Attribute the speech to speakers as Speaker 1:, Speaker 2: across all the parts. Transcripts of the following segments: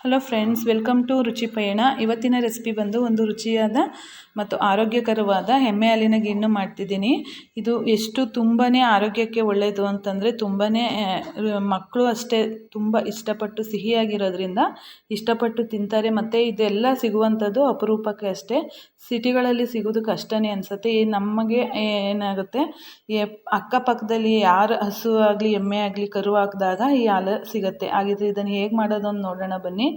Speaker 1: Hello friends welcome to ರುಚಿ ಪಯಣ ಇವತ್ತಿನ ರೆಸಿಪಿ ಬಂದು ಒಂದು ರುಚಿಯಾದ ಮತ್ತು ಆರೋಗ್ಯಕರವಾದ ಎಮ್ಮೆ ಹಾಲಿನ ಗಿಣ್ಣು ಮಾಡ್ತಿದ್ದೀನಿ. ಇದು ಎಷ್ಟು ತುಂಬಾ ಆರೋಗ್ಯಕ್ಕೆ ಒಳ್ಳೆಯದು ಅಂತಂದರೆ ತುಂಬಾ ಮಕ್ಕಳು ಅಷ್ಟೇ ತುಂಬ ಇಷ್ಟಪಟ್ಟು ಸಿಹಿಯಾಗಿರೋದ್ರಿಂದ ಇಷ್ಟಪಟ್ಟು ತಿಂತಾರೆ. ಮತ್ತು ಇದೆಲ್ಲ ಸಿಗುವಂಥದ್ದು ಅಪರೂಪಕ್ಕೆ ಅಷ್ಟೇ. ಸಿಟಿಗಳಲ್ಲಿ ಸಿಗೋದು ಕಷ್ಟನೇ ಅನಿಸುತ್ತೆ. ನಮಗೆ ಏನಾಗುತ್ತೆ ಅಕ್ಕಪಕ್ಕದಲ್ಲಿ ಯಾರು ಹಸು ಆಗಲಿ, ಎಮ್ಮೆ ಆಗಲಿ, ಕರು ಹಾಕಿದಾಗ ಈ ಹಾಲು ಸಿಗುತ್ತೆ. ಹಾಗಿದ್ರೆ ಇದನ್ನು ಹೇಗೆ ಮಾಡೋದು ಅಂತ ನೋಡೋಣ ಬನ್ನಿ.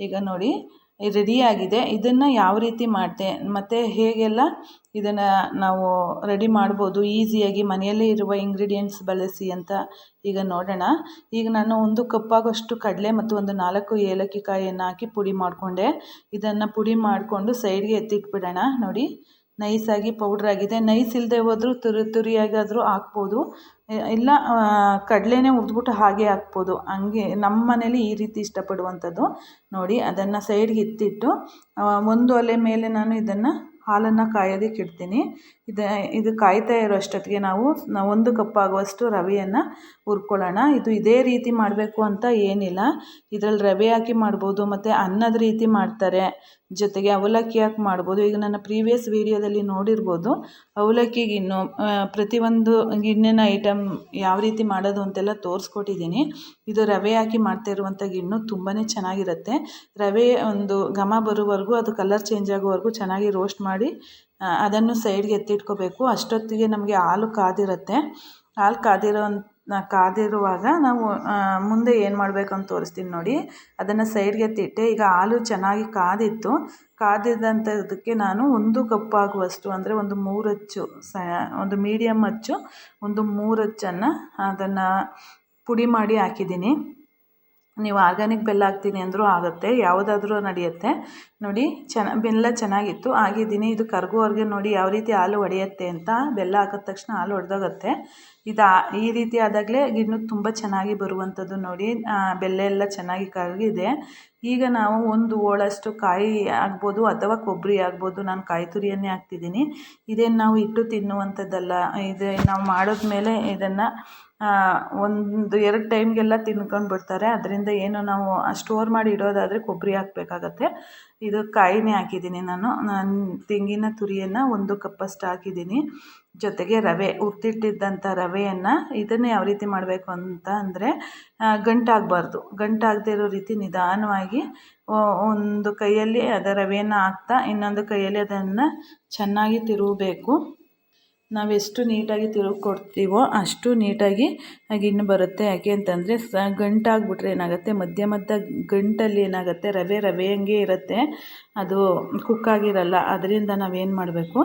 Speaker 1: ಈಗ ನೋಡಿ ರೆಡಿಯಾಗಿದೆ ಇದನ್ನು ಯಾವ ರೀತಿ ಮಾಡಿದೆ ಮತ್ತು ಹೇಗೆಲ್ಲ ಇದನ್ನು ನಾವು ರೆಡಿ ಮಾಡ್ಬೋದು ಈಸಿಯಾಗಿ ಮನೆಯಲ್ಲೇ ಇರುವ ಇಂಗ್ರೀಡಿಯೆಂಟ್ಸ್ ಬಳಸಿ ಅಂತ ಈಗ ನೋಡೋಣ. ಈಗ ನಾನು ಒಂದು ಕಪ್ಪಾಗೋಷ್ಟು ಕಡಲೆ ಮತ್ತು ಒಂದು ನಾಲ್ಕು ಏಲಕ್ಕಿ ಕಾಯಿಯನ್ನು ಹಾಕಿ ಪುಡಿ ಮಾಡಿಕೊಂಡೆ. ಇದನ್ನು ಪುಡಿ ಮಾಡಿಕೊಂಡು ಸೈಡ್ಗೆ ಎತ್ತಿಟ್ಬಿಡೋಣ. ನೋಡಿ ನೈಸಾಗಿ ಪೌಡ್ರ್ ಆಗಿದೆ. ನೈಸ್ ಇಲ್ಲದೆ ಹೋದರೂ ತುರಿ, ತುರಿಯಾಗಾದರೂ ಹಾಕ್ಬೋದು. ಇಲ್ಲ ಕಡಲೆನೇ ಹುರಿದ್ಬಿಟ್ಟು ಹಾಗೆ ಹಾಕ್ಬೋದು. ಹಂಗೆ ನಮ್ಮ ಮನೇಲಿ ಈ ರೀತಿ ಇಷ್ಟಪಡುವಂಥದ್ದು. ನೋಡಿ, ಅದನ್ನು ಸೈಡ್ಗೆ ಎತ್ತಿಟ್ಟು ಒಂದು ಒಲೆ ಮೇಲೆ ನಾನು ಇದನ್ನು ಹಾಲನ್ನು ಕಾಯೋದಕ್ಕೆ ಇಡ್ತೀನಿ. ಇದು ಇದು ಕಾಯ್ತಾ ಇರೋ ಅಷ್ಟೊತ್ತಿಗೆ ನಾವು ಒಂದು ಕಪ್ ಆಗುವಷ್ಟು ರವೆಯನ್ನು ಹುರ್ಕೊಳ್ಳೋಣ. ಇದು ಇದೇ ರೀತಿ ಮಾಡಬೇಕು ಅಂತ ಏನಿಲ್ಲ. ಇದರಲ್ಲಿ ರವೆ ಹಾಕಿ ಮಾಡ್ಬೋದು, ಮತ್ತು ಅನ್ನದ ರೀತಿ ಮಾಡ್ತಾರೆ. ಜೊತೆಗೆ ಅವಲಕ್ಕಿ ಹಾಕಿ ಮಾಡ್ಬೋದು. ಈಗ ನನ್ನ ಪ್ರೀವಿಯಸ್ ವೀಡಿಯೋದಲ್ಲಿ ನೋಡಿರ್ಬೋದು ಅವಲಕ್ಕಿ ಗಿಣ್ಣು ಪ್ರತಿಯೊಂದು ಗಿಣ್ಣಿನ ಐಟಮ್ ಯಾವ ರೀತಿ ಮಾಡೋದು ಅಂತೆಲ್ಲ ತೋರಿಸ್ಕೊಟ್ಟಿದ್ದೀನಿ. ಇದು ರವೆ ಹಾಕಿ ಮಾಡ್ತಾ ಇರುವಂಥ ಗಿಣ್ಣು ತುಂಬಾ ಚೆನ್ನಾಗಿರುತ್ತೆ. ರವೆ ಒಂದು ಘಮ ಬರುವವರೆಗೂ, ಅದು ಕಲರ್ ಚೇಂಜ್ ಆಗೋವರೆಗೂ ಚೆನ್ನಾಗಿ ರೋಸ್ಟ್ ಮಾಡಿ ಅದನ್ನು ಸೈಡ್ಗೆ ಎತ್ತಿಟ್ಕೋಬೇಕು. ಅಷ್ಟೊತ್ತಿಗೆ ನಮಗೆ ಹಾಲು ಕಾದಿರುತ್ತೆ. ಹಾಲು ಕಾದಿರೋ ಕಾದಿರುವಾಗ ನಾವು ಮುಂದೆ ಏನು ಮಾಡಬೇಕು ಅಂತ ತೋರಿಸ್ತೀನಿ ನೋಡಿ. ಅದನ್ನು ಸೈಡ್ಗೆ ಎತ್ತಿಟ್ಟೆ. ಈಗ ಹಾಲು ಚೆನ್ನಾಗಿ ಕಾದಿತ್ತು. ಕಾದಿದ್ದಂಥದ್ದಕ್ಕೆ ನಾನು ಒಂದು ಕಪ್ ಆಗುವಷ್ಟು, ಅಂದರೆ ಒಂದು ಮೂರು ಅಚ್ಚು, ಸ, ಒಂದು ಮೀಡಿಯಮ್ ಅಚ್ಚು, ಒಂದು ಮೂರು ಅಚ್ಚನ್ನು ಅದನ್ನು ಪುಡಿ ಮಾಡಿ ಹಾಕಿದ್ದೀನಿ. ನೀವು ಆರ್ಗ್ಯಾನಿಕ್ ಬೆಲ್ಲ ಹಾಕ್ತೀನಿ ಅಂದರೂ ಆಗುತ್ತೆ, ಯಾವುದಾದ್ರೂ ನಡೆಯುತ್ತೆ. ನೋಡಿ, ಚೆನ್ನ, ಬೆಲ್ಲ ಚೆನ್ನಾಗಿತ್ತು. ಆಗಿದ್ದೀನಿ ಇದು ಕರಗುವವರೆಗೆ ನೋಡಿ ಯಾವ ರೀತಿ ಹಾಲು ಒಡೆಯುತ್ತೆ ಅಂತ ಬೆಲ್ಲ ಹಾಕಿದ ತಕ್ಷಣ ಹಾಲು ಒಡೆದೋಗುತ್ತೆ. ಇದು ಈ ರೀತಿ ಆದಾಗಲೇ ಗಿಣ್ಣು ತುಂಬ ಚೆನ್ನಾಗಿ ಬರುವಂಥದ್ದು ನೋಡಿ. ಬೆಲ್ಲ ಎಲ್ಲ ಚೆನ್ನಾಗಿ ಕರಗಿದೆ. ಈಗ ನಾವು ಒಂದು ಹೋಳಷ್ಟು ಕಾಯಿ ಆಗ್ಬೋದು ಅಥವಾ ಕೊಬ್ಬರಿ ಆಗ್ಬೋದು. ನಾನು ಕಾಯಿ ತುರಿಯನ್ನೇ ಹಾಕ್ತಿದ್ದೀನಿ. ಇದೇನು ನಾವು ಇಟ್ಟು ತಿನ್ನುವಂಥದ್ದಲ್ಲ. ಇದು ನಾವು ಮಾಡಿದ್ಮೇಲೆ ಇದನ್ನು ಒಂದು ಎರಡು ಟೈಮ್ಗೆಲ್ಲ ತಿನ್ಕೊಂಡು ಬಿಡ್ತಾರೆ. ಅದರಿಂದ ಏನು ನಾವು ಸ್ಟೋರ್ ಮಾಡಿ ಇಡೋದಾದರೆ ಕೊಬ್ಬರಿ ಹಾಕಬೇಕಾಗತ್ತೆ. ಇದು ಕಾಯಿನೇ ಹಾಕಿದ್ದೀನಿ ನಾನು. ನಾನು ತೆಂಗಿನ ತುರಿಯನ್ನು ಒಂದು ಕಪ್ಪಷ್ಟು ಹಾಕಿದ್ದೀನಿ. ಜೊತೆಗೆ ರವೆ ಉರ್ತಿಟ್ಟಿದ್ದಂಥ ರವೆಯನ್ನು ಇದನ್ನು ಯಾವ ರೀತಿ ಮಾಡಬೇಕು ಅಂತ ಅಂದರೆ ಗಂಟಾಗಬಾರ್ದು. ಗಂಟಾಗದೇ ಇರೋ ರೀತಿ ನಿಧಾನವಾಗಿ ಒಂದು ಕೈಯಲ್ಲಿ ಅದು ರವೆಯನ್ನು ಹಾಕ್ತಾ ಇನ್ನೊಂದು ಕೈಯಲ್ಲಿ ಅದನ್ನು ಚೆನ್ನಾಗಿ ತಿರುಗಬೇಕು. ನಾವೆಷ್ಟು ನೀಟಾಗಿ ತಿರುಗಿ ಕೊಡ್ತೀವೋ ಅಷ್ಟು ನೀಟಾಗಿ ಗಿಣ್ಣು ಬರುತ್ತೆ. ಯಾಕೆ ಅಂತಂದರೆ, ಸ, ಗಂಟಾಗ್ಬಿಟ್ರೆ ಏನಾಗುತ್ತೆ? ಮಧ್ಯ ಮಧ್ಯ ಗಂಟಲ್ಲಿ ಏನಾಗುತ್ತೆ? ರವೆ ರವೆ ಹಂಗೆ ಇರುತ್ತೆ. ಅದು ಕುಕ್ಕಾಗಿರಲ್ಲ ಅದರಿಂದ ನಾವೇನು ಮಾಡಬೇಕು?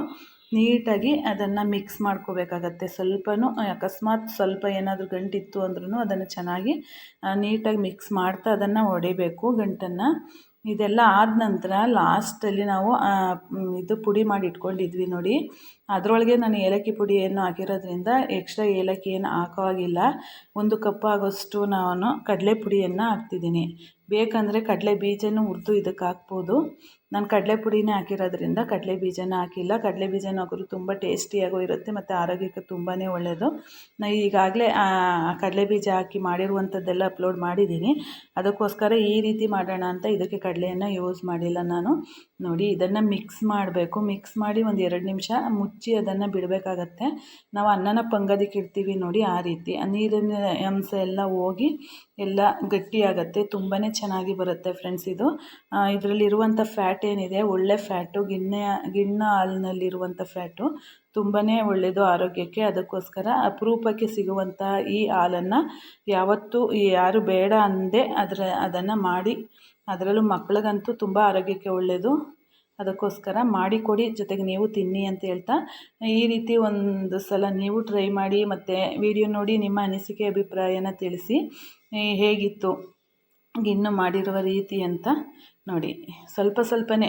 Speaker 1: ನೀಟಾಗಿ ಅದನ್ನು ಮಿಕ್ಸ್ ಮಾಡ್ಕೋಬೇಕಾಗತ್ತೆ. ಸ್ವಲ್ಪನೂ, ಅಕಸ್ಮಾತ್ ಸ್ವಲ್ಪ ಏನಾದರೂ ಗಂಟಿತ್ತು ಅಂದ್ರೂ ಅದನ್ನು ಚೆನ್ನಾಗಿ ನೀಟಾಗಿ ಮಿಕ್ಸ್ ಮಾಡ್ತಾ ಅದನ್ನು ಹೊಡಿಬೇಕು ಗಂಟನ್ನು. ಇದೆಲ್ಲ ಆದ ನಂತರ ಲಾಸ್ಟಲ್ಲಿ ನಾವು ಇದು ಪುಡಿ ಮಾಡಿ ಇಟ್ಕೊಂಡಿದ್ವಿ ನೋಡಿ. ಅದರೊಳಗೆ ನಾನು ಏಲಕ್ಕಿ ಪುಡಿ ಏನು ಹಾಕಿರೋದ್ರಿಂದ ಎಕ್ಸ್ಟ್ರಾ ಏಲಕ್ಕಿ ಏನು ಹಾಕೋ ಹಾಗಿಲ್ಲ. ಒಂದು ಕಪ್ ಆಗೋಷ್ಟು ನಾನು ಕಡಲೆ ಪುಡಿಯನ್ನು ಹಾಕ್ತಿದ್ದೀನಿ. ಬೇಕಂದರೆ ಕಡಲೆ ಬೀಜನೂ ಹುರಿದು ಇದಕ್ಕೆ ಹಾಕ್ಬೋದು. ನಾನು ಕಡಲೆ ಪುಡಿನೇ ಹಾಕಿರೋದ್ರಿಂದ ಕಡಲೆ ಬೀಜನ ಹಾಕಿಲ್ಲ. ಕಡಲೆ ಬೀಜನ ಹಾಕಿದ್ರು ತುಂಬ ಟೇಸ್ಟಿಯಾಗೂ ಇರುತ್ತೆ ಮತ್ತು ಆರೋಗ್ಯಕ್ಕೆ ತುಂಬಾ ಒಳ್ಳೆಯದು ನಾನು ಈಗಾಗಲೇ ಕಡಲೆ ಬೀಜ ಹಾಕಿ ಮಾಡಿರುವಂಥದ್ದೆಲ್ಲ ಅಪ್ಲೋಡ್ ಮಾಡಿದ್ದೀನಿ. ಅದಕ್ಕೋಸ್ಕರ ಈ ರೀತಿ ಮಾಡೋಣ ಅಂತ ಇದಕ್ಕೆ ಕಡಲೆಯನ್ನು ಯೂಸ್ ಮಾಡಿಲ್ಲ ನಾನು. ನೋಡಿ, ಇದನ್ನು ಮಿಕ್ಸ್ ಮಾಡಬೇಕು. ಮಿಕ್ಸ್ ಮಾಡಿ ಒಂದು ಎರಡು ನಿಮಿಷ ಮುಚ್ಚಿ ಅದನ್ನು ಬಿಡಬೇಕಾಗತ್ತೆ. ನಾವು ಅನ್ನನ ಪಂಗದಕ್ಕೆ ಇಡ್ತೀವಿ ನೋಡಿ ಆ ರೀತಿ. ನೀರಿನ ಅಂಶ ಎಲ್ಲ ಹೋಗಿ ಎಲ್ಲ ಗಟ್ಟಿಯಾಗತ್ತೆ ತುಂಬಾ ಚೆನ್ನಾಗಿ ಬರುತ್ತೆ ಫ್ರೆಂಡ್ಸ್ ಇದು. ಇದರಲ್ಲಿರುವಂಥ ಫ್ಯಾಟ್ ಏನಿದೆ, ಒಳ್ಳೆ ಫ್ಯಾಟು ಗಿಣ್ಣೆ, ಗಿಣ್ಣ ಹಾಲಿನಲ್ಲಿರುವಂಥ ಫ್ಯಾಟು ತುಂಬಾ ಒಳ್ಳೆಯದು ಆರೋಗ್ಯಕ್ಕೆ. ಅದಕ್ಕೋಸ್ಕರ ಅಪರೂಪಕ್ಕೆ ಸಿಗುವಂಥ ಈ ಹಾಲನ್ನು ಯಾವತ್ತೂ ಯಾರು ಬೇಡ ಅಂದೆ ಅದರ, ಅದನ್ನು ಮಾಡಿ, ಅದರಲ್ಲೂ ಮಕ್ಳಿಗಂತೂ ತುಂಬ ಆರೋಗ್ಯಕ್ಕೆ ಒಳ್ಳೆಯದು ಅದಕ್ಕೋಸ್ಕರ ಮಾಡಿಕೊಡಿ ಜೊತೆಗೆ ನೀವು ತಿನ್ನಿ ಅಂತ ಹೇಳ್ತಾ. ಈ ರೀತಿ ಒಂದು ಸಲ ನೀವು ಟ್ರೈ ಮಾಡಿ ಮತ್ತು ವಿಡಿಯೋ ನೋಡಿ ನಿಮ್ಮ ಅನಿಸಿಕೆ, ಅಭಿಪ್ರಾಯನ ತಿಳಿಸಿ. ಹೇಗಿತ್ತು? ಗಿಣ್ಣು ಮಾಡಿರುವ ರೀತಿ ಅಂತ ನೋಡಿ. ಸ್ವಲ್ಪ ಸ್ವಲ್ಪನೇ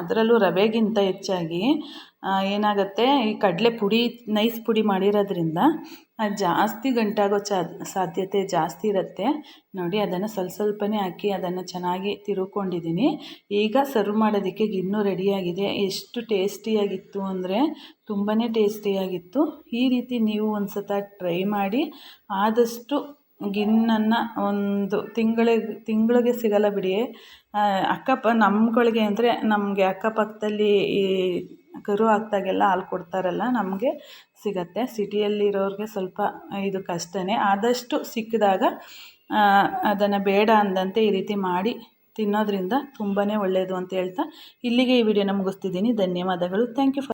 Speaker 1: ಅದರಲ್ಲೂ ರವೆಗಿಂತ ಹೆಚ್ಚಾಗಿ ಏನಾಗುತ್ತೆ, ಈ ಕಡಲೆ ಪುಡಿ, ನೈಸ್ ಪುಡಿ ಮಾಡಿರೋದ್ರಿಂದ ಜಾಸ್ತಿ ಗಂಟಾಗೋ ಚಾ ಸಾಧ್ಯತೆ ಜಾಸ್ತಿ ಇರುತ್ತೆ. ನೋಡಿ, ಅದನ್ನು ಸ್ವಲ್ಪ ಸ್ವಲ್ಪನೇ ಹಾಕಿ ಅದನ್ನು ಚೆನ್ನಾಗಿ ತಿರುಕೊಂಡಿದ್ದೀನಿ ಈಗ ಸರ್ವ್ ಮಾಡೋದಕ್ಕೆ ಗಿಣ್ಣು ರೆಡಿಯಾಗಿದೆ. ಎಷ್ಟು ಟೇಸ್ಟಿಯಾಗಿತ್ತು ಅಂದರೆ ತುಂಬಾ ಟೇಸ್ಟಿಯಾಗಿತ್ತು. ಈ ರೀತಿ ನೀವು ಒಂದು ಸತ ಟ್ರೈ ಮಾಡಿ, ಆದಷ್ಟು ಗಿಣ್ಣನ್ನು ಒಂದು ತಿಂಗಳಿಗೆ ತಿಂಗಳಿಗೆ ಸಿಗೋಲ್ಲ ಬಿಡಿ. ಅಕ್ಕಪ ನಮ್ಗಳಿಗೆ ಅಂದರೆ ನಮಗೆ ಅಕ್ಕಪಕ್ಕದಲ್ಲಿ ಈ ಕರು ಹಾಕ್ದಾಗೆಲ್ಲ ಹಾಲು ಕೊಡ್ತಾರಲ್ಲ ನಮಗೆ ಸಿಗುತ್ತೆ. ಸಿಟಿಯಲ್ಲಿರೋರಿಗೆ ಸ್ವಲ್ಪ ಇದು ಕಷ್ಟನೇ. ಆದಷ್ಟು ಸಿಕ್ಕಿದಾಗ ಅದನ್ನು ಬೇಡ ಅಂದಂತೆ ಈ ರೀತಿ ಮಾಡಿ ತಿನ್ನೋದರಿಂದ ತುಂಬಾ ಒಳ್ಳೆಯದು ಅಂತ ಹೇಳ್ತಾ ಇಲ್ಲಿಗೆ ಈ ವಿಡಿಯೋನ ಮುಗಿಸ್ತಿದ್ದೀನಿ. ಧನ್ಯವಾದಗಳು. Thank you